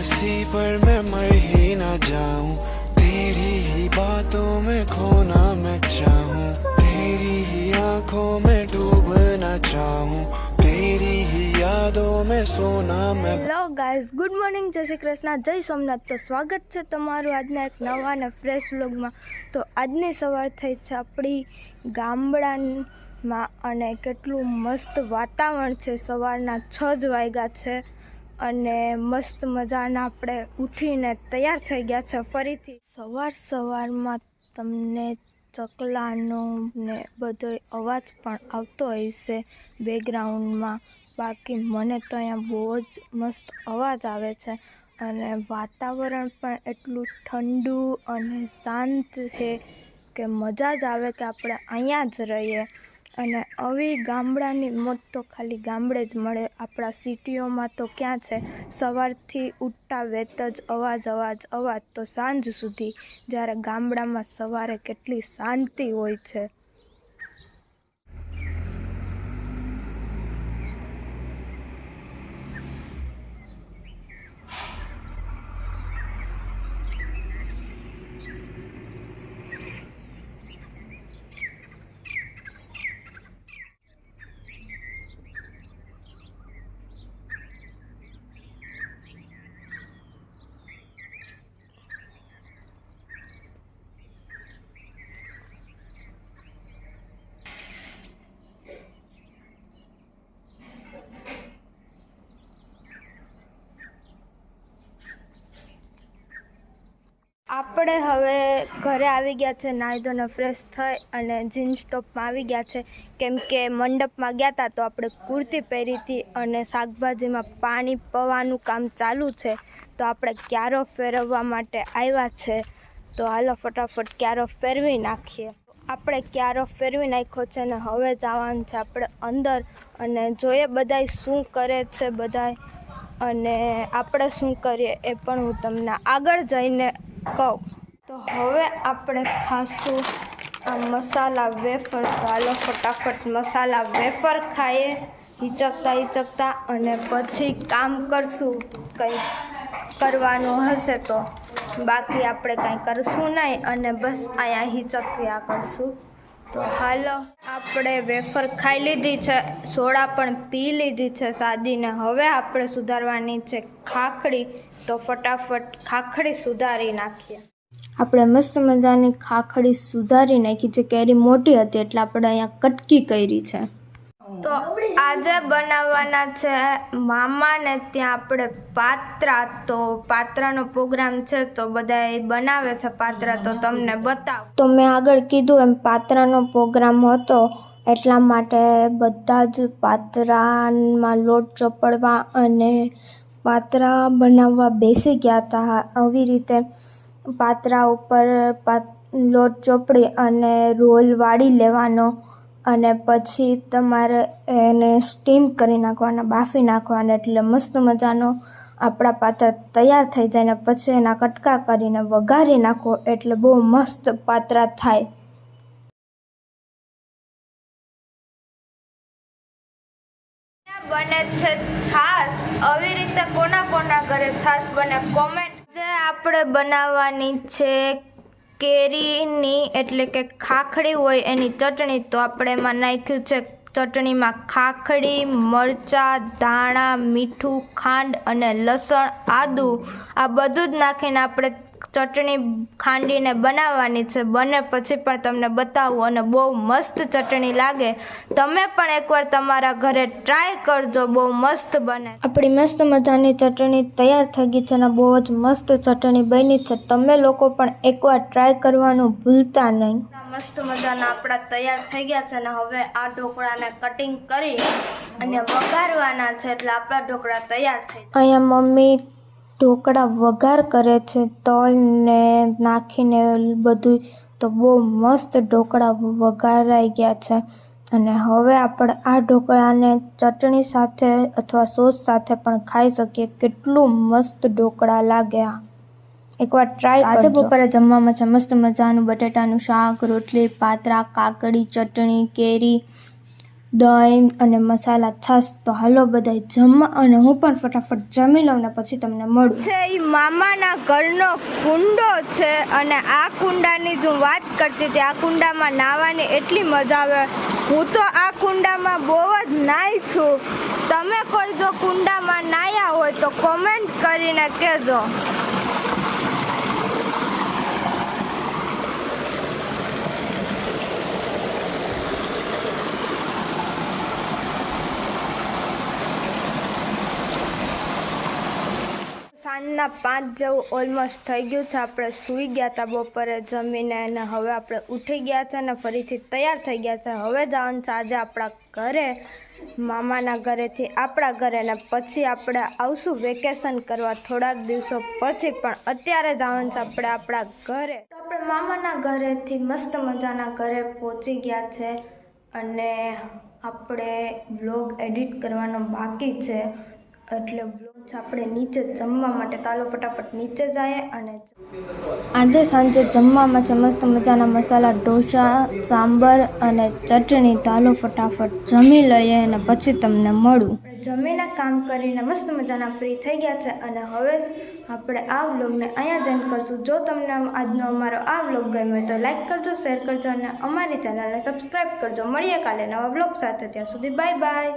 हंसी पर मैं मर ही ना जाऊं तेरी ही बातों में खोना मैं चाहूं तेरी ही आंखों में डूबना चाहूं तेरी ही यादों में सोना मैं હેલો ગાઈઝ ગુડ મોર્નિંગ જય શ્રી કૃષ્ણ જય સોમનાથ તો સ્વાગત છે તમારું આજના એક નવા અને ફ્રેશ વ્લોગમાં તો આજની સવાર થઈ છે આપણી ગામડામાં અને કેટલું મસ્ત વાતાવરણ છે સવારના છ જ વાગ્યા છે અને મસ્ત મજાના આપણે ઉઠીને તૈયાર થઈ ગયા છે ફરીથી. સવાર સવારમાં તમને ચકલાનો ને બધો અવાજ પણ આવતો હશે બેકગ્રાઉન્ડમાં બાકી મને તો અહીંયા બહુ જ મસ્ત અવાજ આવે છે અને વાતાવરણ પણ એટલું ઠંડુ અને શાંત છે કે મજા જ આવે કે આપણે અહીંયા જ રહીએ. અને આવી ગામડાની મોજ તો ખાલી ગામડે જ મળે. આપણા સિટીઓમાં તો ક્યાં છે? સવારથી ઉઠતા વેત જ અવાજ અવાજ અવાજ તો સાંજ સુધી. જ્યારે ગામડામાં સવારે કેટલી શાંતિ હોય છે. આપણે હવે ઘરે આવી ગયા છે નાહી ધોને ફ્રેશ થઈ અને જીન્સ ટોપમાં આવી ગયા છે. કેમ કે મંડપમાં ગયા હતા તો આપણે કુર્તી પહેરી હતી અને શાકભાજીમાં પાણી પવાનું કામ ચાલુ છે. તો આપણે ક્યારો ફેરવવા માટે આવ્યા છે. તો હાલો ફટાફટ ક્યારો ફેરવી નાખીએ. આપણે ક્યારો ફેરવી નાખ્યો છે અને હવે જવાનું છે આપણે અંદર અને જોઈએ બધાય શું કરે છે બધાય. અને આપણે શું કરીએ એ પણ હું તમને આગળ જઈને કહું. તો હવે આપણે ખાશું આ મસાલા વેફર. હાલો ફટાફટ મસાલા વેફર ખાઈએ. હિચકતા હિચકતા અને પછી કામ કરશું. કંઈ કરવાનું હશે તો. બાકી આપણે કાંઈ કરશું નહીં અને બસ અહીંયા હિચક્યા કરશું. તો હાલો, આપણે વેફર ખાઈ લીધી છે, સોડા પણ પી લીધી છે સાદીને. હવે આપણે સુધારવાની છે ખાખડી. તો ફટાફટ ખાખડી સુધારી નાખીએ. આપણે મસ્ત મજાની ખાખડી સુધારી નાખી છે, કેરી મોટી હતી એટલે આપણે અહીંયા કટકી કરી છે. તો આજે બનાવવાના છે મામાને ત્યાં આપણે પાત્રા. તો પાત્રાનો પ્રોગ્રામ છે તો બધા બનાવે છે પાત્રા. તો તમને બતાવ. તો મેં આગળ કીધું એમ પાત્રાનો પ્રોગ્રામ હતો એટલા માટે બધા જ પાત્રામાં લોટ ચોપડવા અને પાત્રા બનાવવા બેસી ગયા હતા. આવી રીતે પાત્રા ઉપર લોટ ચોપડી અને રોલ વાળી લેવાનો અને પછી તમારે એને સ્ટીમ કરી નાખવાના, બાફી નાખવાના, એટલે મસ્ત મજાનો આપણા પાત્રા તૈયાર થઈ જાય ને પછી એના કટકા કરીને વઘારી નાખો એટલે બહુ મસ્ત પાત્રા થાય. બને છે છાશ? આવી રીતે કોના કોના ઘરે છાશ બને? કોમેન્ટ જે આપણે બનાવવાની છે કેરીની એટલે કે ખાખડી હોય એની ચટણી તો આપણે એમાં નાખ્યું છે. ચટણીમાં ખાખડી, મરચાં, ધાણા, મીઠું, ખાંડ અને લસણ, આદું આ બધું જ નાખીને આપણે ચટણી ખાંડીને બનાવવાની છે. બને પછી પણ તમને બતાવું અને બહુ મસ્ત ચટણી લાગે. તમે પણ એકવાર તમારા ઘરે ટ્રાય કરજો. બહુ મસ્ત બને. આપણી મસ્ત મજાની ચટણી તૈયાર થઈ ગઈ છે અને બહુ જ મસ્ત ચટણી બની છે. તમે લોકો પણ એકવાર ટ્રાય કરવાનું ભૂલતા નહીં. મસ્ત મજાના આપણા તૈયાર થઈ ગયા છે અને હવે આ ઢોકળાને કટિંગ કરી અને વઘારવાના છે એટલે આપણા ઢોકળા તૈયાર થઈ અહીંયા મમ્મી ઢોકળા વઘાર કરે છે તલને નાખીને બધું તો બહુ મસ્ત ઢોકળા વઘારાઈ ગયા છે. અને હવે આપણે આ ઢોકળાને ચટણી સાથે અથવા સોસ સાથે પણ ખાઈ શકીએ. કેટલું મસ્ત ઢોકળા લાગ્યા એકવાર ટ્રાય આજે બપોરે જમવામાં છે મસ્ત મજાનું બટેટાનું શાક રોટલી પાતરા કાકડી ચટણી કેરી દહીં અને મસાલા છાશ તો હાલો બધા જમવા અને હું પણ ફટાફટ જમી લઉં ને પછી તમને મળું. છે એ મામાના ઘરનો કુંડો છે અને આ કુંડાની જો વાત કરતી હતી. આ કુંડામાં નાહવાની એટલી મજા આવે. હું તો આ કુંડામાં બહુ જ નાહી છું. તમે કોઈ જો કુંડામાં નાહ્યા હોય તો કોમેન્ટ કરીને કહેજો. સાંજના પાંચ જેવું ઓલમોસ્ટ થઈ ગયું છે. આપણે સૂઈ ગયા હતા બપોરે જમીને અને હવે આપણે ઉઠી ગયા છે અને ફરીથી તૈયાર થઈ ગયા છે. હવે જવાનું છે આજે આપણા ઘરે, મામાના ઘરેથી આપણા ઘરે અને પછી આપણે આવશું વેકેશન કરવા થોડાક દિવસો પછી, પણ અત્યારે જવાનું છે આપણે આપણા ઘરે. તો આપણે મામાના ઘરેથી મસ્ત મજાના ઘરે પહોંચી ગયા છે અને આપણે વ્લોગ એડિટ કરવાનો બાકી છે. એટલે બ્લોગ આપણે નીચે જમવા માટે તાલો ફટાફટ નીચે જાય અને આજે સાંજે જમવામાં છે મસ્ત મજાના મસાલા, ઢોસા સાંબર અને ચટણી. તાલો ફટાફટ જમી લઈએ અને પછી તમને મળું. જમીને કામ કરીને મસ્ત મજાના ફ્રી થઈ ગયા છે અને હવે આપણે આ વ્લોગને અહીંયા જ end કરશું. જો તમને આજનો અમારો આ વ્લોગ ગમ્યો તો લાઈક કરજો શેર કરજો અને અમારી ચેનલને સબસ્ક્રાઈબ કરજો. મળીએ કાલે નવા વ્લોગ સાથે. ત્યાં સુધી બાય બાય